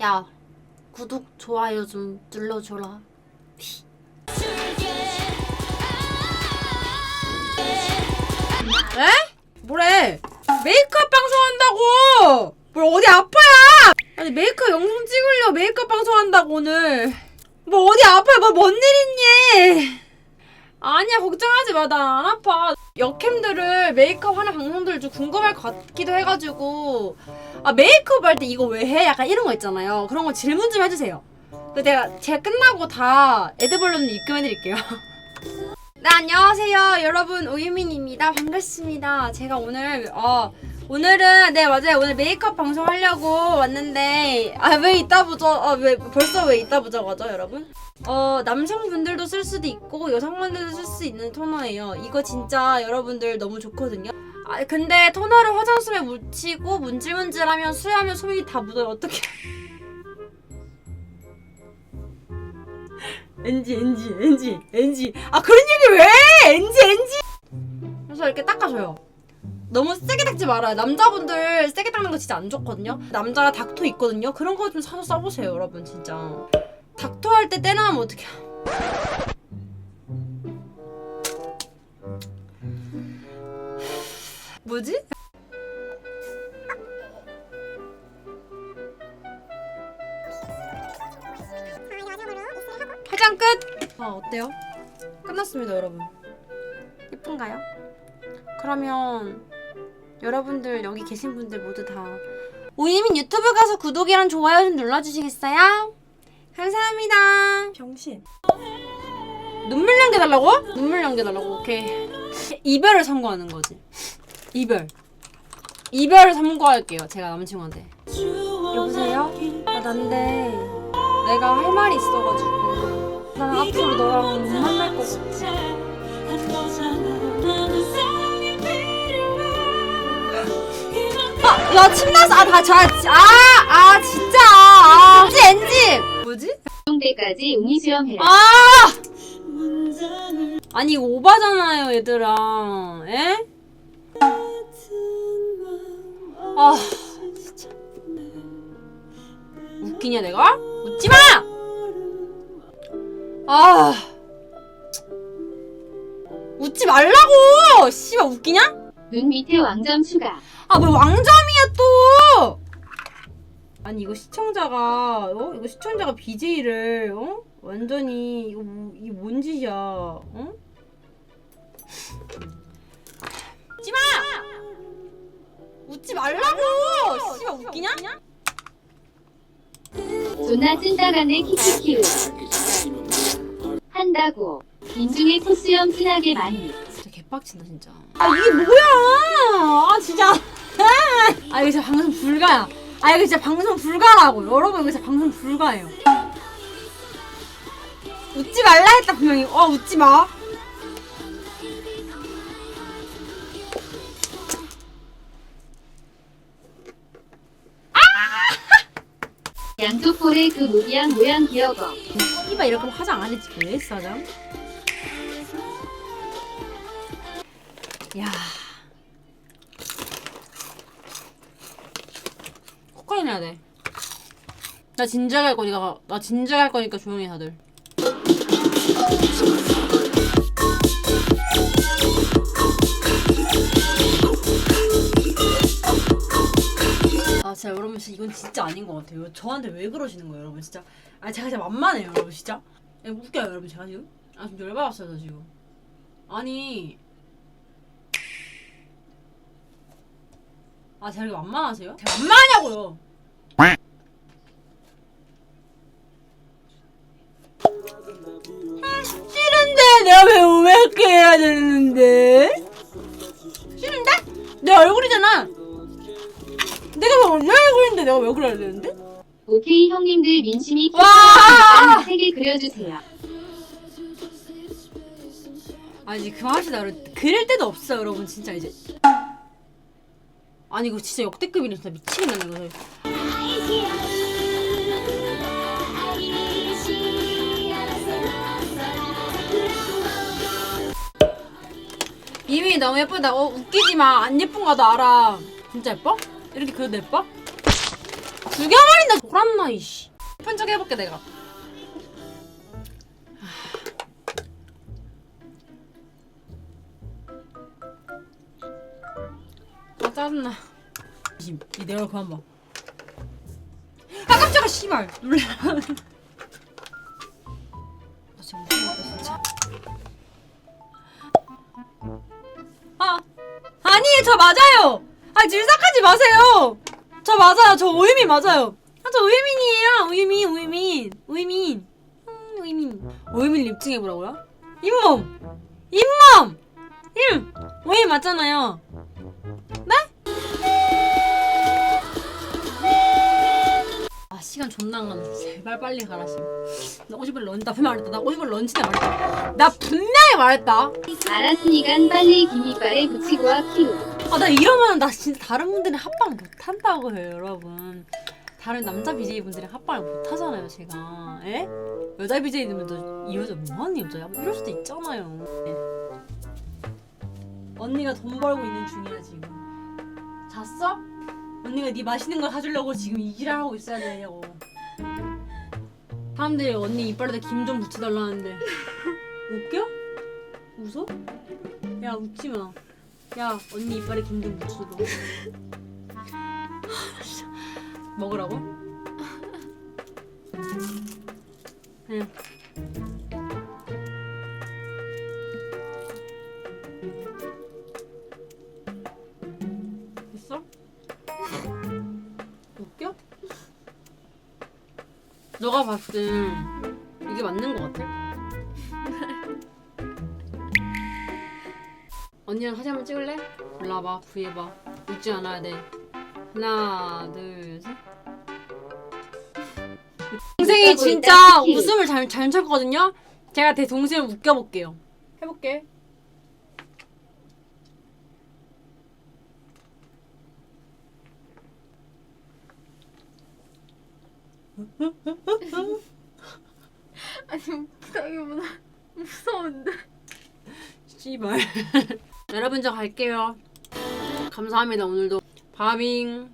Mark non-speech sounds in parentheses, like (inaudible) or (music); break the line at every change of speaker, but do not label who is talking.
야, 구독, 좋아요 좀 눌러줘라.
에? 뭐래? 메이크업 방송한다고! 뭘 어디 아파야! 아니 메이크업 영상 찍으려 메이크업 방송한다고 오늘 뭐 어디 아파요 뭐뭔 일 있니? 아니야 걱정하지 마 나 안 아파 역캠들을 메이크업 하는 방송들 좀 궁금할 것 같기도 해가지고. 아 메이크업 할 때 이거 왜 해? 약간 이런 거 있잖아요. 그런 거 질문 좀 해주세요. 그 제가 제가 끝나고 다 에드벌룬 입금해드릴게요. (laughs) 네 안녕하세요. 여러분 오유민입니다. 반갑습니다. 제가 오늘 어 오늘은 네 맞아요. 오늘 메이크업 방송 하려고 왔는데 아 왜 이따 보죠? 아 왜 벌써 왜 이따 보자고 하죠 여러분? 어 남성분들도 쓸 수도 있고 여성분들도 쓸 수 있는 토너예요. 이거 진짜 여러분들 너무 좋거든요. 아 근데 토너를 화장솜에 묻히고 문질문질하면 수야면 솜이 다 묻어요. 어떻게 NG NG NG NG 아 그런 얘기 왜 NG NG 그래서 이렇게 닦아줘요 너무 세게 닦지 말아요 남자분들 세게 닦는 거 진짜 안 좋거든요 남자 닥터 있거든요 그런 거 좀 사서 써보세요 여러분 진짜 닥터 할때 떼나면 어떡해 뭐지? 화장 끝! 아 어때요? 끝났습니다 여러분 예쁜가요? 그러면 여러분들 여기 계신 분들 모두 다 오이민 유튜브 가서 구독이랑 좋아요 좀 눌러주시겠어요? 감사합니다. 병신. 눈물 남겨달라고? 눈물 남겨달라고. 오케이. 이별을 선고하는 거지. 이별. 이별을 선고할게요 제가 남친구한테. 여보세요? 아 난데. 내가 할 말이 있어가지고. 난 앞으로 너랑 못 만날 것 같아 야, 침 났어. 아, 다, 자, 아, 아, 진짜. 아, 엔지, 엔지. 뭐지?
때까지 웅이 수염해라.
아! 아니, 이거 오바잖아요, 얘들아. 에? 아, 진짜. 웃기냐, 내가? 웃지 마! 아. 웃지 말라고! 씨발, 웃기냐?
눈 밑에 왕점 추가.
아, 뭐 왕점이야 또! 아니 이거 시청자가 어? 이거 시청자가 BJ를 어? 완전히 이거 뭐, 이게 뭔 짓이야? 어? 웃지 마! 웃지 말라고! 씨발 웃기냐?
존나 찐따가네 키키키우. 한다고. 인중에 코수염 진하게 많이.
진짜 개빡친다 진짜. 아 이게 뭐야? 아 진짜. 아 이거 진짜 방송 불가야. 아 이거 진짜 방송 불가라고. 여러분 이거 진짜 방송 불가예요. 웃지 말라 했다 분명히. 어 웃지 마.
양쪽 볼에 그 모기양 모양 귀여워.
이봐 이렇게 화장 안 했지 왜 했어 화장? 야. 코카인 해야 돼. 나 진지하게 할 거니까 나 진지하게 할 거니까 조용히 해 다들. 아 진짜 여러분 진짜 이건 진짜 아닌 것 같아요. 저한테 왜 그러시는 거예요, 여러분 진짜? 아 제가 진짜 만만해요, 여러분 진짜. 야, 웃겨요, 여러분 제가 지금. 아좀 열받았어요, 저 지금. 아니. 아 제가 이렇게 만만하세요? 제가 만만하냐고요. 왜 오메게 해야 되는데? 싫은데? 내 얼굴이잖아. 내가 왜내 얼굴인데 내가 왜 그래야 되는데?
오케이 형님들 민심이
와!
키우는 세개 그려주세요.
아 이제 그만합시다 여러분 그릴 데도 없어 여러분 진짜 이제 아니 이거 진짜 역대급이네 진짜 미치겠네 이거 이미 너무 예쁘다 어 웃기지 마 안 예쁜 거도 알아 진짜 예뻐? 이렇게 그려도 예뻐?
죽여버린다 돌았나 이씨
편적 해볼게 내가. 아 짜증나. 이 내가 그만 봐. 아 깜짝아 씨발 놀래. (laughs) 나 진짜 무서웠다 진짜. 저 맞아요. 아 질삭하지 마세요. 저 맞아요. 저 오유민 맞아요. 아, 저 우유민이에요. 우유민, 우유민, 우유민. 음, 우유민. 우유민 립증 해보라고요? 잇몸! 잇몸! 임! 우유민 맞잖아요. 네? 아, 시간 존나 안 가네. 제발 빨리 가라, 지금. 나 50을 런치, 나 분명 말했다. 나 50을 런치때 말했다. 나 분명히 말했다.
알았으니깐 빨리 김이빨에 붙이고 와 키우.
아, 나 이러면 나 진짜 다른 분들이랑 합방 못 한다고 해요, 여러분. 다른 남자 BJ분들이랑 합방을 못 하잖아요, 제가. 에? 여자 BJ들도 이 여자 뭐하는 여자야? 뭐 이럴 수도 있잖아요. 예. 언니가 돈 벌고 있는 중이야, 지금. 잤어? 언니가 네 맛있는 걸 사주려고 지금 이 지랄하고 있어야 되냐고. 사람들이 언니 이빨에다 김 좀 붙여달라는데. 웃겨? 웃어? 야, 웃지 마. 야 언니 이빨에 김좀 묻혀줘 먹으라고? 응 됐어? 웃겨? 너가 봤을 땐 이게 맞는 거 같아? (laughs) 언니랑 사진 한번 찍을래? 올라와봐 구해봐. 웃지 않아야 돼. 하나 둘 셋. 동생이 진짜 웃음을 잘, 잘 쳤거든요? 제가 제 동생을 웃겨볼게요. 해볼게.
아니 웃기다기보다 무서운데.
씨발 (laughs) 여러분 저 갈게요. 감사합니다 오늘도. 바빙